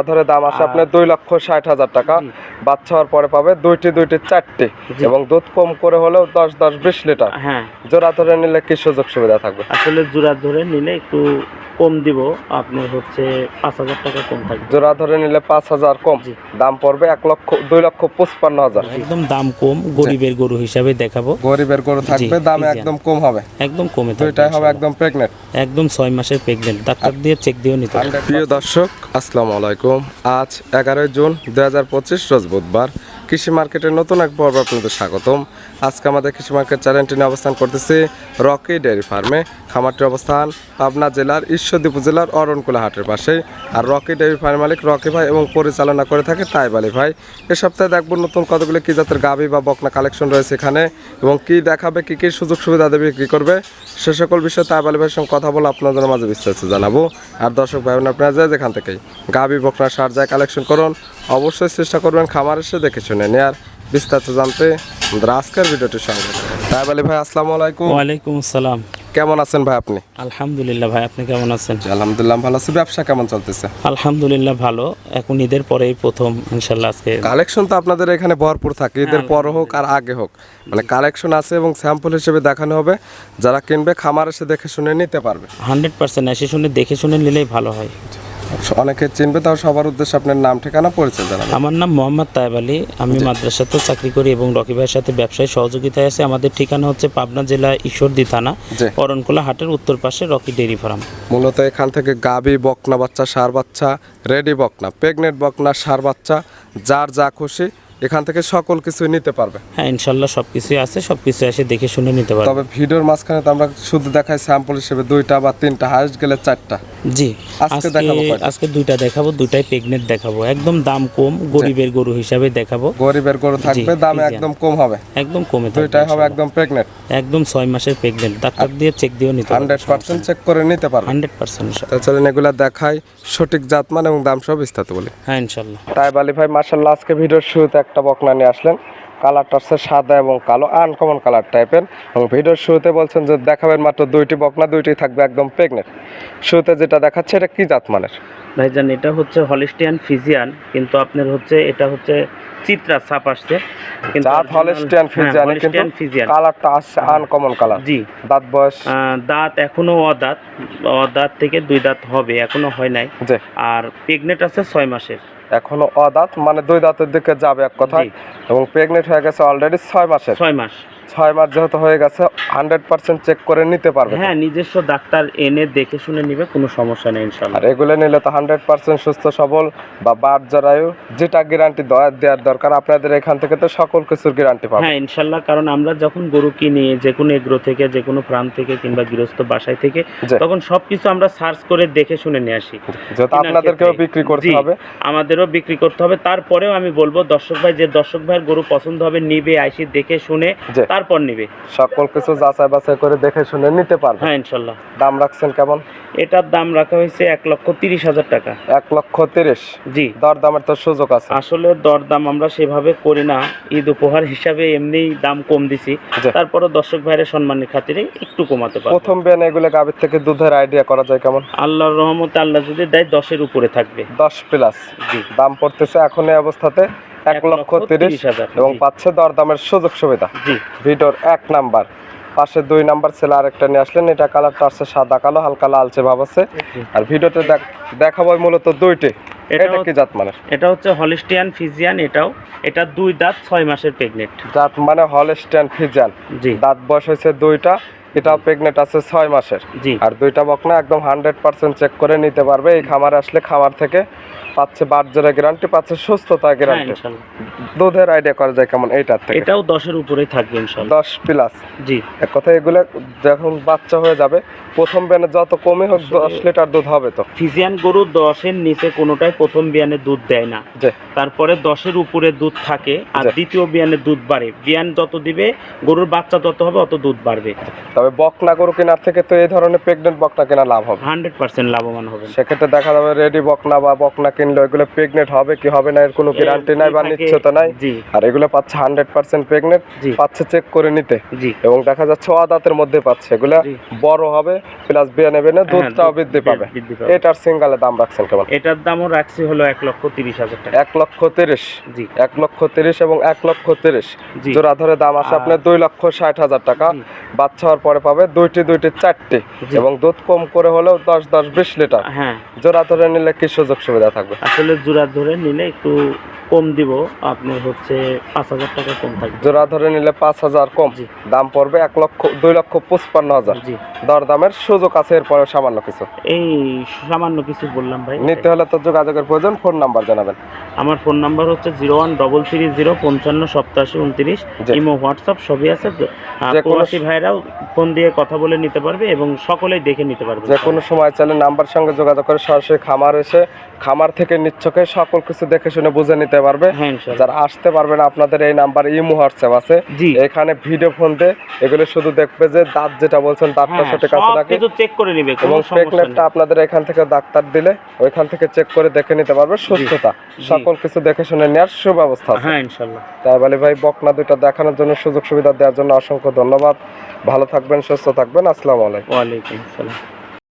জোড়া ধরে দাম আসে আপনার দুই লক্ষ ষাট হাজার টাকা। বাচ্চা হওয়ার পরে পাবে দুইটি দুইটি চারটি এবং দুধ কম করে হলেও দশ দশ বিশ লিটার। হ্যাঁ। জোড়া ধরে নিলে কি সুযোগ সুবিধা থাকবে? আসলে জোড়া ধরে নিলে একটু কম দিব আপনার হচ্ছে পাঁচ হাজার টাকা কম থাকবে। জোড়া ধরে নিলে পাঁচ হাজার কম। দাম পড়বে এক লক্ষ দুই লক্ষ পঁচপান্ন হাজার। একদম দাম কম গরিবের গরু হিসাবে দেখাবো। গরিবের গরু থাকবে দামে একদম কম হবে। একদম কমে থাকবে দুইটাই হবে একদম প্রেগনেন্ট একদম ছয় মাসের প্রেগনেন্ট ডাক্তার দিয়ে চেক দিয়েও নিতে হবে। প্রিয় দর্শক আসসালামু আলাইকুম। আজ এগারোই জুন দুই হাজার পঁচিশ রোজ বুধবার। কৃষি মার্কেটের নতুন এক পর্ব আপনাদের স্বাগতম। আজকে আমাদের কৃষি মার্কেট চ্যানেলটি নিয়ে অবস্থান করতেছি রকি ডেয়ারি ফার্মে। খামারটির অবস্থান পাবনা জেলার ঈশ্বরদী উপজেলার অরণকুলা হাটের পাশে। আর রকি ডেয়ারি ফার্ম মালিক রকি ভাই এবং পরিচালনা করে থাকে তাইব আলী ভাই। এ সপ্তাহে দেখব নতুন কতগুলো কী জাতের গাভি বা বকনা কালেকশন রয়েছে এখানে এবং কি দেখাবে, কি কি সুযোগ সুবিধা দেবে, কি করবে। সে সকল বিষয়ে তাইব আলী ভাইয়ের সঙ্গে কথা বলে আপনাদের মাঝে বিস্তারিত জানাব। আর দর্শক ভাই আপনারা যে যেখান থেকেই গাভি, বকনা, সার যায় কালেকশন করুন অবশ্যই চেষ্টা করবেন খামার এসে দেখে শুনে নেয়ার বিস্তারিত জানতে আমাদের আজকের ভিডিওটির সঙ্গে তাইব আলী ভাই আসসালামু আলাইকুম। ওয়ালাইকুম আসসালাম। কেমন আছেন ভাই আপনি? আলহামদুলিল্লাহ ভাই আপনি কেমন আছেন? আলহামদুলিল্লাহ ভালো আছি। ব্যবসা কেমন চলতেছে? আলহামদুলিল্লাহ ভালো। এখন ঈদের পরেই প্রথম ইনশাল্লাহ আজকে কালেকশন তো আপনাদের এখানে ভরপুর থাকে। ঈদের পর হোক আর আগে হোক। মানে কালেকশন আছে এবং স্যাম্পল হিসেবে দেখানো হবে। যারা কিনবে খামার এসে দেখে শুনে নিতে পারবে। হান্ড্রেড পার্সেন্ট এসে শুনে দেখে শুনে নিলেই ভালো হয়। অনেকে চিনবে তাও সবার উদ্দেশ্যে আপনার নাম ঠিকানা পরিচয় জানাবেন। আমার নাম মোহাম্মদ তায়েব আলী। আমি মাদ্রাসাতে চাকরি করি এবং রকি ভাইয়ের সাথে ব্যবসায় সহযোগিতায় আছে। আমাদের ঠিকানা হচ্ছে পাবনা জেলা ঈশ্বরদী থানা। অরণকোলা হাটের উত্তর পাশে রকি ডেয়ারি ফার্ম। মূলত এখান থেকে গাবি বকনা বাচ্চা সার বাচ্চা রেডি বকনা প্রেগনেন্ট বকনা সার বাচ্চা যার যা খুশি এখান থেকে সকল কিছু নিতে পারবে। হ্যাঁ ইনশাল্লাহ সব কিছুই আছে সব কিছু এসে দেখে শুনে নিতে পারবে। তবে ভিডিওর মাঝখানে তো আমরা শুধু দেখাই স্যাম্পল হিসেবে দুইটা বা তিনটা হাইস্ট গেলে চারটা। জি। আজকে আজকে দেখাবো আজকে দুইটা দেখাবো দুইটাই প্রেগনেন্ট দেখাবো। একদম দাম কম গরিবের গরু হিসাবে দেখাবো। গরিবের গরু থাকবে দামে। একদম কম হবে। একদম কমে থাকবে দুইটাই হবে একদম প্রেগনেন্ট একদম ছয় মাসের প্রেগনেন্ট ডাক্তার দিয়ে চেক দিয়েও নিতে হান্ড্রেড পার্সেন্ট চেক করে নিতে পারবে। হান্ড্রেড পার্সেন্ট তো চলেন এগুলা দেখাই সঠিক জাত জাতমান এবং দাম সব বিস্তারিত বলি। হ্যাঁ ইনশাল্লাহ। তাই বালি ভাই মার্শাল্লাহ আজকে ভিডিওর শুরুতে একটা বকনা নিয়ে আসলেন। কালারটা হচ্ছে সাদা এবং কালো আনকমন কালার টাইপের এবং ভিডিওর শুরুতে বলছেন যে দেখাবেন মাত্র দুইটি বকনা দুইটি থাকবে একদম প্রেগনেন্ট শুরুতে যেটা দেখাচ্ছে এটা কি জাত মানের? ভাইজান এটা হচ্ছে হলিস্টিয়ান ফিজিয়ান কিন্তু আপনার হচ্ছে এটা হচ্ছে চিত্রা ছাপ আসছে। original- হলেস্টিয়ান হ্যাঁ, ফিজিয়ান কিন্তু কালারটা আসছে আনকমন কালার। জি। দাঁত বয়স? দাঁত এখনও অদাঁত অদাঁত থেকে দুই দাঁত হবে এখনও হয় নাই। আর প্রেগনেন্ট আছে ছয় মাসের। এখনও অদাঁত মানে দুই দাঁতের দিকে যাবে এক কথায় এবং প্রেগনেন্ট হয়ে গেছে অলরেডি ছয় মাসের। ছয় মাস। ছয় মাস যেহেতু হয়ে গেছে হান্ড্রেড পার্সেন্ট চেক করে নিতে পারবে। হ্যাঁ নিজস্ব ডাক্তার এনে দেখে শুনে নিবে কোনো সমস্যা নেই ইনশাল্লাহ। আর এগুলো নিলে তো হান্ড্রেড পার্সেন্ট সুস্থ সবল বা বাদ জরায়ু যেটা গ্যারান্টি দেওয়ার দরকার আপনাদের এখান থেকে তো সকল কিছুর গ্যারান্টি পাবেন হ্যাঁ ইনশাল্লাহ কারণ আমরা যখন গরু কিনি যে কোনো এগ্রো থেকে যে কোনো ফার্ম থেকে কিংবা গৃহস্থ বাসায় থেকে। তখন সবকিছু আমরা সার্চ করে দেখে শুনে নিয়ে আসি। যেহেতু আপনাদেরকেও বিক্রি করতে হবে। আমাদেরও বিক্রি করতে হবে। তারপরেও আমি বলব দর্শক ভাই যে দর্শক ভাইয়ের গরু পছন্দ হবে নিবে আইসি দেখে শুনে জি। তারপর নিবে। সকল কিছু যাচাই বাছাই করে দেখে শুনে নিতে পারবে। হ্যাঁ ইনশাল্লাহ। দাম রাখছেন কেমন? এটার দাম রাখা হয়েছে এক লক্ষ তিরিশ হাজার টাকা। এক লক্ষ তিরিশ? জি। দর দামের তো সুযোগ আছে। আসলে দরদাম আমরা সেভাবে করি না। ঈদ উপহার হিসাবে এমনিই দাম কম দিছি। জি। তারপরও দর্শক ভাইয়ের সম্মানের খাতিরে একটু কমাতে পারব। প্রথম বেন এগুলো গাভীর থেকে দুধের আইডিয়া করা যায় কেমন? আল্লাহর রহমতে আল্লাহ যদি দেয় দশের উপরে থাকবে। দশ প্লাস জি। দাম পড়তেছে এখন এই অবস্থাতে এক লক্ষ তিরিশ হাজার এবং পাচ্ছে দর দামের সুযোগ সুবিধা। জি। ভিডিওর এক নাম্বার পাশে দুই নাম্বার ছেলে আরেকটা নিয়ে আসলেন। এটা কালারটা আসছে সাদা কালো হালকা লালচে ভাব আছে। আর ভিডিওতে দেখ- দেখাবো মূলত দুইটি। এটা কি জাত মানে এটা হচ্ছে হলিস্টিয়ান ফিজিয়ান এটাও। এটা দুই দাঁত ছয় মাসের প্রেগনেন্ট জাত মানে হলস্টেন ফিজান জি। দাঁত বয়স হয়েছে দুইটা এটাও প্রেগনেন্ট আছে ছয় মাসের। জি। আর দুইটা বকনা একদম হান্ড্রেড পার্সেন্ট চেক করে নিতে পারবে। এই খামারে আসলে খামার থেকে পাচ্ছে বাটজোরের গ্যারান্টি পাচ্ছে সুস্থতা গ্যারান্টি দুধের আইডিয়া করা যায় কেমন? এইটার থেকে। এটাও দশের উপরেই থাকবে ইনশাল্লাহ। দশ প্লাস জি। এক কথা এগুলো যখন বাচ্চা হয়ে যাবে প্রথম বেনে যত কমই হোক দশ লিটার দুধ হবে তো। ফিজিয়ান গরু দশের নিচে কোনোটাই প্রথম বিয়ানে দুধ দেয় না। তারপরে দশের উপরে দুধ থাকে আর দ্বিতীয় বিয়ানে দুধ বাড়ে। বিয়ান যত দিবে গরুর বাচ্চা তত হবে অত দুধ বাড়বে। তবে বকনা গরু কেনার থেকে তো এই ধরনের প্রেগনেন্ট বকনা কেনা লাভ হবে। হান্ড্রেড পার্সেন্ট লাভবান হবে। সেক্ষেত্রে দেখা যাবে রেডি বকনা বা বকনা কিনলে প্রেগনেন্ট হবে কি হবে না এর কোনো গ্যারান্টি নাই বা নিশ্চয়তা নাই। আর এগুলো পাচ্ছে হান্ড্রেড পার্সেন্ট প্রেগনেন্ট পাচ্ছে চেক করে নিতে। এবং দেখা যাচ্ছে মধ্যে পাচ্ছে। এগুলা। বড় হবে প্লাস বিয়ে নেবে না দুধটাও বৃদ্ধি পাবে। এটার সিঙ্গালে দাম রাখছেন কেমন? এটার দামও রাখছি হলো এক লক্ষ তিরিশ হাজার টাকা। এক লক্ষ তিরিশ। জি। এক লক্ষ তিরিশ এবং এক লক্ষ তিরিশ। জোড়া ধরে দাম আসে আপনার দুই লক্ষ ষাট হাজার টাকা। বাচ্চা হওয়ার পরে পাবে দুইটি দুইটি চারটি। এবং দুধ কম করে হলেও দশ দশ বিশ লিটার। হ্যাঁ। জোড়া ধরে নিলে কি সুযোগ সুবিধা থাকবে? আসলে জোড়া ধরে নিলে একটু কম দিব আপনার হচ্ছে পাঁচ হাজার টাকা কম থাকবে। জোড়া ধরে নিলে পাঁচ হাজার কম। দাম পড়বে এক লক্ষ দুই লক্ষ পঁচপান্ন হাজার। জি। দর দামের সুযোগ আছে এরপরে সামান্য কিছু। এই সামান্য কিছু বললাম ভাই। নিতে হলে তো যোগাযোগের প্রয়োজন ফোন নাম্বার জানাবেন। আমার ফোন নাম্বার হচ্ছে zero one double three zero পঞ্চান্ন সপ্তাশি উনত্রিশ। ইমো হোয়াটসঅ্যাপ সবই আছে। প্রবাসী ভাইরাও ফোন দিয়ে কথা বলে নিতে পারবে এবং সকলেই দেখে নিতে পারবে। যে কোনো সময় চাইলে নাম্বার সঙ্গে যোগাযোগ করে সরাসরি খামার এসে খামার থেকে নিচ্ছকে সকল কিছু দেখে শুনে বুঝে নিতে পারবে। হ্যাঁ যারা আসতে পারবে না আপনাদের এই নাম্বার ইমো হোয়াটসঅ্যাপ আছে। এখানে ভিডিও ফোন দিয়ে এগুলো শুধু দেখবে যে দাঁত যেটা বলছেন দাঁতটা হ্যাঁ সঠিক আছে নাকি? কিছু চেক করে নিবে এবং প্রেগনেন্টটা আপনাদের এখান থেকে ডাক্তার দিলে ওইখান থেকে চেক করে দেখে নিতে পারবে সুস্থতা। সকল কিছু দেখে শুনে নেওয়ার সুব্যবস্থা আছে। হ্যাঁ ইনশাল্লাহ। তাই বলে ভাই বকনা দুইটা দেখানোর জন্য সুযোগ সুবিধা দেওয়ার জন্য অসংখ্য ধন্যবাদ। ভালো থাকবেন সুস্থ থাকবেন। আসসালামু আলাইকুম। ওয়ালাইকুম আসসালাম।